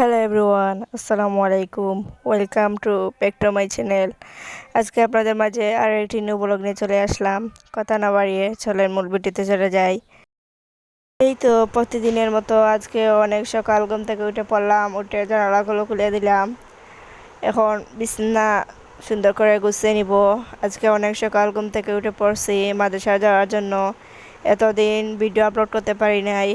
Hello everyone আসসালামু আলাইকুম welcome to back to my channel আজকে আপনাদের মাঝে আর একটি নিউ ব্লগ নিয়ে চলে আসলাম। কথা না বাড়িয়ে চলেন মূল ভিডিওতে চলে যাই। এই তো প্রতিদিনের মতো আজকে অনেক সকাল ঘুম থেকে উঠে পড়লাম, উঠে জানালাগুলো খুলে দিলাম। এখন বিছনা সুন্দর করে গুছিয়ে নিব। আজকে অনেক সকাল ঘুম থেকে উঠে পড়ছি মাদ্রাসা যাওয়ার জন্য। এতদিন ভিডিও আপলোড করতে পারি নাই।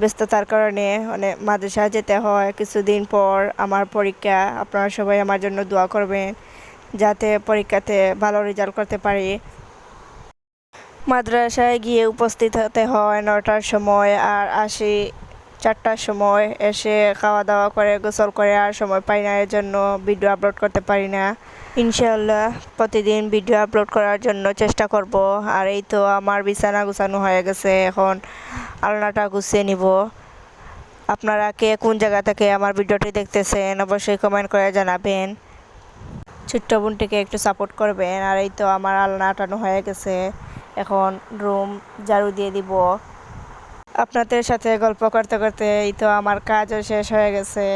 ব্যস্ততার কারণে মানে মাদ্রাসা যেতে হয় কিছুদিন পর আমার পরীক্ষা। আপনারা সবাই আমার জন্য দোয়া করবেন যাতে পরীক্ষাতে ভালো রেজাল্ট করতে পারি। মাদ্রাসায় গিয়ে উপস্থিত হতে হয় নটার সময় আর আসি চারটার সময়। এসে খাওয়া দাওয়া করে, গোসল করে আর সময় পাই না এর জন্য ভিডিও আপলোড করতে পারি না। ইনশাল্লাহ প্রতিদিন ভিডিও আপলোড করার জন্য চেষ্টা করব। আর এই তো আমার বিছানা গুছানো হয়ে গেছে এখন। আলনাটা গুছিয়ে নিব। আপনারা কে কোন জায়গা থেকে আমার ভিডিওটি দেখতেছেন, অবশ্যই কমেন্ট করে জানাবেন। ছোট্ট বোনটিকে একটু সাপোর্ট করবেন। আর এই তো আমার আলনা আটানো হয়ে গেছে। এখন রুম ঝাড়ু দিয়ে দিব। আপনাদের সাথে গল্প করতে করতে এই তো আমার কাজও শেষ হয়ে গেছে।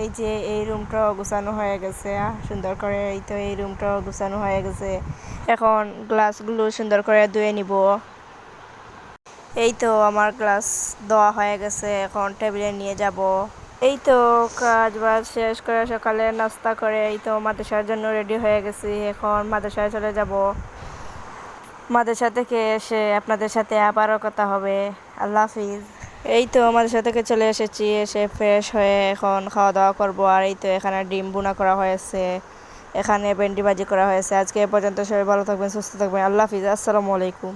এই যে এই রুমটাও গুছানো হয়ে গেছে। সুন্দর করে এই তো এই রুমটাও গুছানো হয়ে গেছে। এখন গ্লাসগুলো সুন্দর করে ধুয়ে নিব। এই তো আমার ক্লাস দেওয়া হয়ে গেছে, এখন টেবিলে নিয়ে যাব। এই তো কাজ বাজ শেষ করে সকালে নাস্তা করে এই তো মাদ্রাসার জন্য রেডি হয়ে গেছি, এখন মাদ্রাসায় চলে যাব। মাদ্রাসা থেকে এসে আপনাদের সাথে আবারও কথা হবে। আল্লাহ হাফিজ। এই তো মাদ্রাসা থেকে চলে এসেছি, এসে ফ্রেশ হয়ে এখন খাওয়া দাওয়া করব, আর এই তো এখানে ডিম বুনা করা হয়েছে, এখানে ভেন্ডি ভাজি করা হয়েছে। আজকে এ পর্যন্ত সবাই ভালো থাকবেন, সুস্থ থাকবেন। আল্লাহ হাফিজ, আসসালামু আলাইকুম।